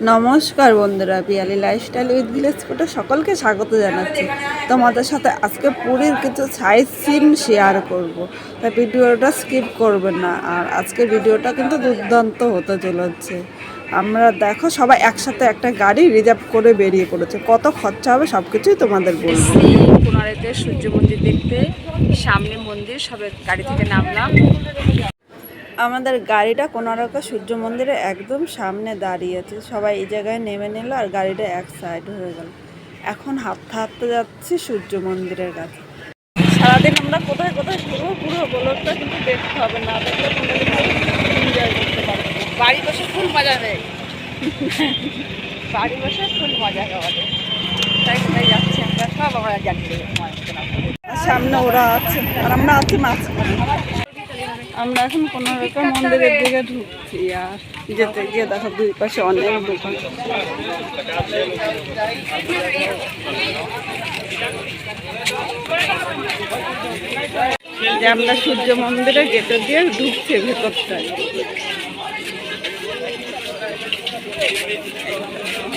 নমস্কার বন্ধুরা Piyali lifestyle with village photo সকলকে স্বাগত জানাচ্ছি। তোমাদের সাথে আজকে পুরীর কিছু সাইজ সিন শেয়ার করব। তাই ভিডিওটা স্কিপ করবেন না, আর আজকে ভিডিওটা কিন্তু দুর্দান্ত হতে চলেছে। আমরা দেখো, সবাই একসাথে একটা গাড়ি রিজার্ভ করে বেরিয়ে পড়েছে। কত খরচা হবে সব কিছুই তোমাদের বলব। কোনারেতে সূর্য মন্দির দেখতে, সামনে মন্দির, সবে গাড়ি থেকে নামলাম। আমাদের গাড়িটা কোনারকা সূর্য মন্দিরে একদম সামনে দাঁড়িয়েছে। সবাই এই জায়গায় নেমে নিল আর গাড়িটা এক সাইড হয়ে গেল। এখন হাঁটতে হাঁটতে যাচ্ছি সূর্য মন্দিরের কাছে। সারাদিন আমরা কোথায় কোথায় ঘুরবো পুরো ব্লগটা কিন্তু দেখতে হবে না বাড়ি বসে ফুল মজা নেই। বাড়ি বসে ফুল মজা আমাদের। তাই যাচ্ছি আমরা। সব আমরা জানি। সামনে ওরা আছে। আর আমরা আছি মাঝখানে। আমরা এখন কোনো রকম মন্দিরের দিকে ঢুকছি আর যেতে গিয়ে দেখো দুই পাশে অনেক দোকান। যে আমরা সূর্য মন্দিরে গেটে দিয়ে ঢুকছি ভেতরটায়।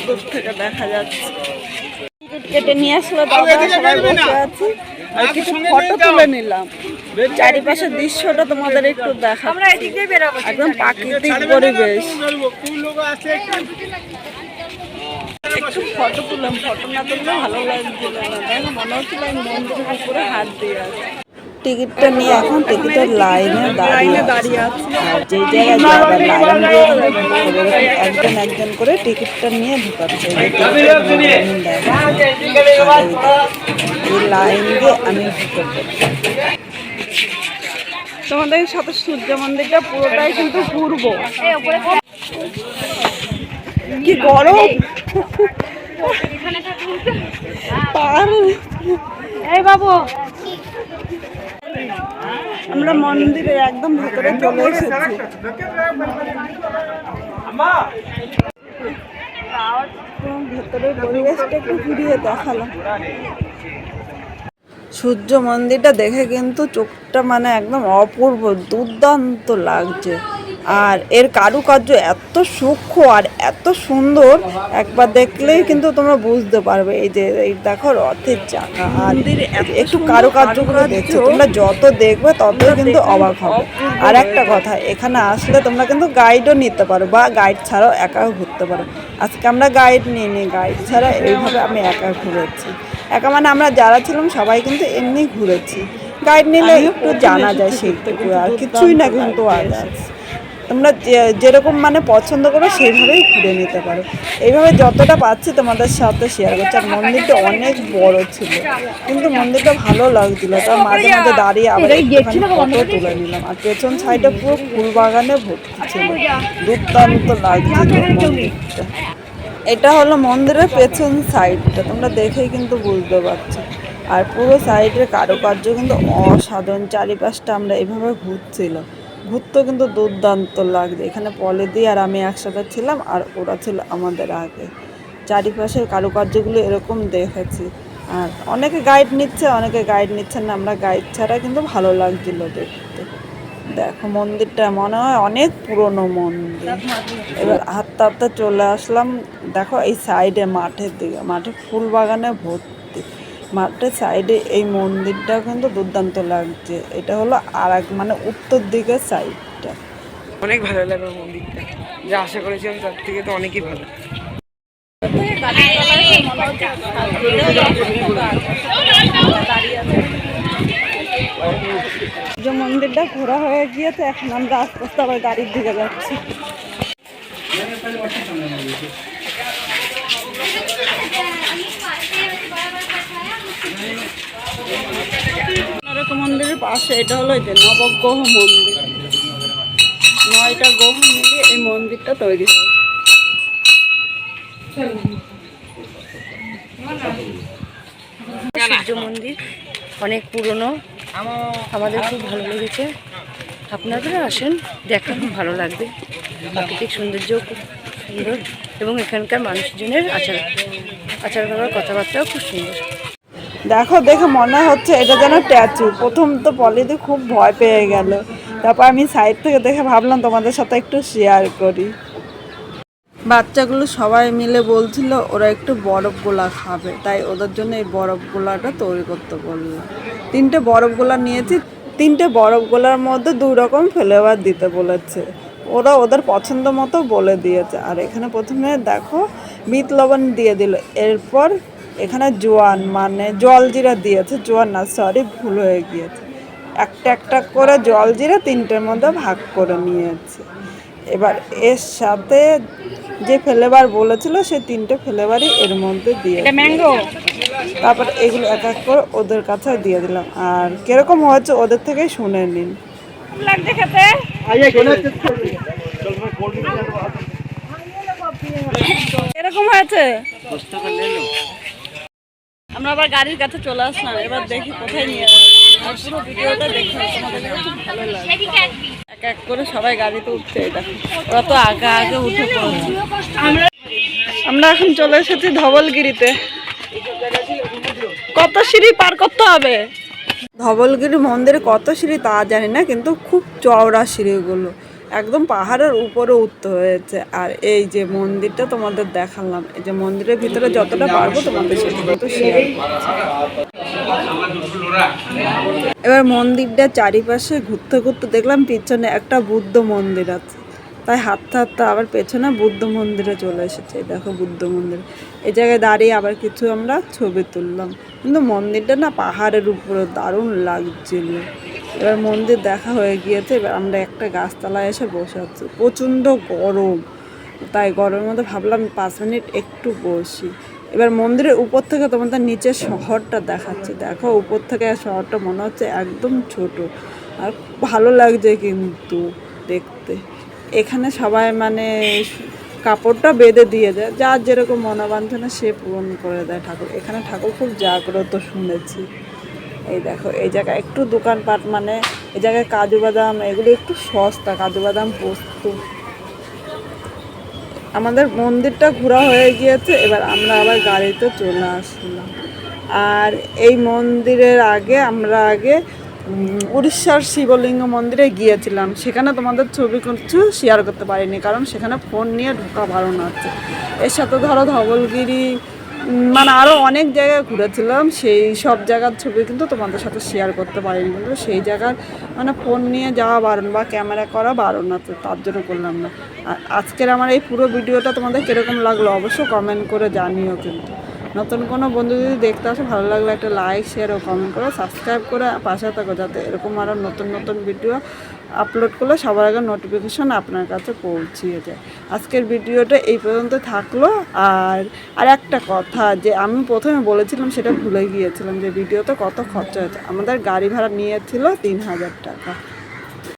দূর থেকে দেখা যাচ্ছে। টিকিট কেটে নিয়ে আসলো দাদা সবাই বসে আছি। আর কিছু ফটো তুলে নিলাম। চারিপাশের দৃশ্যটা তোমাদের একটু দেখা আমরা এদিক দিয়ে বেরোবো একদম প্রাকৃতিক পরিবেশ। একটু ফটো তুললাম ফটো না তুললে ভালো লাগছিল না। দেখো মনে হচ্ছিল আমি মন্দিরের উপরে হাত দিয়ে আছি। টিকিটটা নিয়ে এখন টিকিটের লাইনে দাঁড়িয়ে দাঁড়িয়ে আছি। আর যেই জায়গায় যাবার লাইন দিয়ে একজন একজন করে টিকিটটা নিয়ে ঢুকাচ্ছে এই লাইন দিয়ে আমি ঢুকে। তোমাদের সাথে সূর্য মন্দিরটা পুরোটাই কিন্তু ঘুরবো। কি গরম? এই বাবু। আমরা মন্দিরে একদম ভেতরে চলে এসেছি। ভেতরের পরিবেশটা একটু ঘুরিয়ে দেখালাম। সূর্য মন্দিরটা দেখে কিন্তু চোখটা মানে একদম অপূর্ব দুর্দান্ত লাগছে। আর এর কারুকার্য এত সূক্ষ্ম আর এত সুন্দর একবার দেখলেই কিন্তু তোমরা বুঝতে পারবে। এই যে এই দেখো রথের চাকা। আর একটু কারুকার্যগুলো দেখছ তোমরা যত দেখবে ততই কিন্তু অবাক হবে। আর একটা কথা এখানে আসলে তোমরা কিন্তু গাইডও নিতে পারো বা গাইড ছাড়াও একাও ঘুরতে পারো। আজকে আমরা গাইড নিয়ে নিই গাইড ছাড়া এইভাবে আমি একা ঘুরেছি। একা মানে আমরা যারা ছিলাম সবাই কিন্তু এমনি ঘুরেছি। গাইড নিলে একটু জানা যায় সেইটুকু আর কিছুই না কিন্তু আদার্স তোমরা যেরকম মানে পছন্দ করো সেইভাবেই ঘুরে নিতে পারো। এইভাবে যতটা পাচ্ছি তোমাদের সাথে শেয়ার করছি। আর মন্দিরটা অনেক বড় ছিল কিন্তু মন্দিরটা ভালো লাগছিল। তার মাঝে মাঝে দাঁড়িয়ে আবার একটুখানি ফটো তুলে নিলাম। আর পেছন সাইডে পুরো ফুল বাগানে ভর্তি ছিল। দুর্দান্ত লাগছিল মন্দিরটা। এটা হলো মন্দিরের পেছন সাইডটা তোমরা দেখেই কিন্তু বুঝতে পারছ। আর পুরো সাইডের কারুকার্য কিন্তু অসাধারণ। চারিপাশটা আমরা এভাবে ঘুরছিলাম ঘুরতেও কিন্তু দুর্দান্ত লাগছে। এখানে পলেদি আর আমি একসাথে ছিলাম আর ওরা ছিল আমাদের আগে। চারিপাশের কারুকার্যগুলো এরকম দেখেছি। আর অনেকে গাইড নিচ্ছে, অনেকে গাইড নিচ্ছেন না। আমরা গাইড ছাড়া কিন্তু ভালো লাগছিল দেখতে। দেখো মন্দিরটা মনে হয় অনেক পুরনো মন্দির। এবার হাঁটতে হাঁটতে চলে আসলাম। দেখো এই সাইডে মাঠের দিকে মাঠে ফুল বাগানে ভর্তি। মাঠের সাইডে এই মন্দিরটা কিন্তু দুর্দান্ত লাগছে। এটা হলো আর এক মানে উত্তর দিকের সাইডটা। অনেক ভালো লাগল মন্দিরটা। যা আশা করেছিলাম তার থেকে তো অনেকই ভালো। যে মন্দিরটা ঘোরা হয়ে গিয়েছে এখন আমরা আস্তে আস্তে আবার গাড়ির দিকে যাচ্ছি। নরক মন্দিরের পাশে এটা হলো এই যে নবগ্রহ মন্দির। নয়টা গ্রহ মিলিয়ে এই মন্দিরটা তৈরি হয়। সূর্য মন্দির অনেক পুরনো। আমাদের খুব ভালো লেগেছে। আপনারা আসেন দেখেন খুব ভালো লাগবে। প্রাকৃতিক সৌন্দর্য খুব সুন্দর এবং এখানকার মানুষজনের আচার আচার ব্যবহার, কথাবার্তাও খুব সুন্দর। দেখো, দেখে মনে হচ্ছে এটা যেন ট্যাচু প্রথম তো পলিতে খুব ভয় পেয়ে গেল। তারপর আমি সাইড থেকে দেখে ভাবলাম তোমাদের সাথে একটু শেয়ার করি। বাচ্চাগুলো সবাই মিলে বলছিল, ওরা একটু বরফ গোলা খাবে। তাই ওদের জন্য এই বরফ গোলাটা তৈরি করতে বললাম তিনটে বরফ গোলা নিয়েছি, তিনটে বরফ গোলার মধ্যে দু রকম ফ্লেভার দিতে বলেছে। ওরা ওদের পছন্দ মতো বলে দিয়েছে। আর এখানে প্রথমে দেখো বিট লবণ দিয়ে দিল। এরপর এখানে জোয়ান মানে জল জিরা দিয়েছে। জোয়ান না সরি ভুল হয়ে গিয়েছে। একটা একটা করে জল জিরা তিনটের মধ্যে ভাগ করে নিয়েছে। এবার এর সাথে যে ফ্লেভার বলেছিল সে তিনটে ফ্লেভারই এর মধ্যে দিয়ে ম্যাঙ্গো তারপর এগুলো এক এক করে ওদের কাছে দিয়ে দিলাম। আর কীরকম হয়েছে ওদের থেকেই শুনে নিন। লাগছে খেতে। এরকম হয়েছে? আমরা আবার গাড়ির কাছে চলে আসলাম এবার দেখি কোথায় নিয়ে আর পুরো ভিডিওটা দেখে খুব ভালো লাগে। এক এক করে সবাই গাড়িতে উঠছে দেখো ওরা তো আগে আগে উঠে পড়েছে। আমরা এখন চলে এসেছি ধবলগিরিতে। কত সিঁড়ি পার করতে হবে? ধবলগিরি মন্দিরে কত সিঁড়ি তা জানি না কিন্তু খুব চওড়া সিঁড়িগুলো। একদম পাহাড়ের উপরে উঠতে হয়েছে। আর এই যে মন্দিরটা তোমাদের দেখালাম, এই যে মন্দিরের ভিতরে যতটা পারব তোমাদের সেটা এবার মন্দিরটা চারিপাশে ঘুরতে ঘুরতে দেখলাম পিছনে একটা বুদ্ধ মন্দির আছে। তাই হাঁটতে হাঁটতে আবার পেছনে বুদ্ধ মন্দিরে চলে এসেছে। দেখো বুদ্ধ মন্দির। এই জায়গায় দাঁড়িয়ে আবার কিছু আমরা ছবি তুললাম। কিন্তু মন্দিরটা না পাহাড়ের উপরে দারুণ লাগছিল। এবার মন্দির দেখা হয়ে গিয়েছে, এবার আমরা একটা গাছতলায় এসে বসে আছি। প্রচণ্ড গরম। তাই গরমের মধ্যে ভাবলাম পাঁচ মিনিট একটু বসি। এবার মন্দিরের উপর থেকে তোমাদের নিচের শহরটা দেখাচ্ছে। দেখো উপর থেকে শহরটা মনে হচ্ছে একদম ছোট। আর ভালো লাগছে কিন্তু দেখতে। এখানে সবাই মানে কাপড়টা বেঁধে দিয়ে দেয় যার যেরকম মনোবাঞ্ছনা সে পূরণ করে দেয় ঠাকুর। এখানে ঠাকুর খুব জাগ্রত শুনেছি। এই দেখো, এই জায়গায় একটু দোকানপাট মানে এই জায়গায় কাজু বাদাম, এগুলো একটু সস্তা, কাজু বাদাম পোস্ত। আমাদের মন্দিরটা ঘোরা হয়ে গিয়েছে, এবার আমরা আবার গাড়িতে চলে আসলাম। আর এই মন্দিরের আগে, আমরা আগে উড়িষ্যার শিবলিঙ্গ মন্দিরে গিয়েছিলাম। সেখানে তোমাদের ছবি কিছু শেয়ার করতে পারিনি, কারণ সেখানে ফোন নিয়ে ঢোকা বারণ আছে এর সাথে ধরো ধবলগিরি মানে আরও অনেক জায়গায় ঘুরেছিলাম, সেই সব জায়গার ছবি কিন্তু তোমাদের সাথে শেয়ার করতে পারিনি। কিন্তু সেই জায়গার মানে ফোন নিয়ে যাওয়া বারণ বা ক্যামেরা করা বারণ আছে তার জন্য করলাম না। আজকের আমার এই পুরো ভিডিওটা তোমাদের কীরকম লাগল অবশ্য কমেন্ট করে জানিও কিন্তু। নতুন কোনো বন্ধু যদি দেখতে আসে, ভালো লাগলে একটা লাইক শেয়ার ও কমেন্ট করে সাবস্ক্রাইব করে পাশে থাকো, যাতে এরকম আরও নতুন নতুন ভিডিও আপলোড করলে সবার আগে নোটিফিকেশন আপনার কাছে পৌঁছিয়ে যায়। আজকের ভিডিওটা এই পর্যন্ত থাকল। আর আর একটা কথা, যে আমি প্রথমে বলেছিলাম, সেটা ভুলে গিয়েছিলাম যে ভিডিওতে কত খরচা হয়েছে। আমাদের গাড়ি ভাড়া নিয়েছিল তিন হাজার টাকা।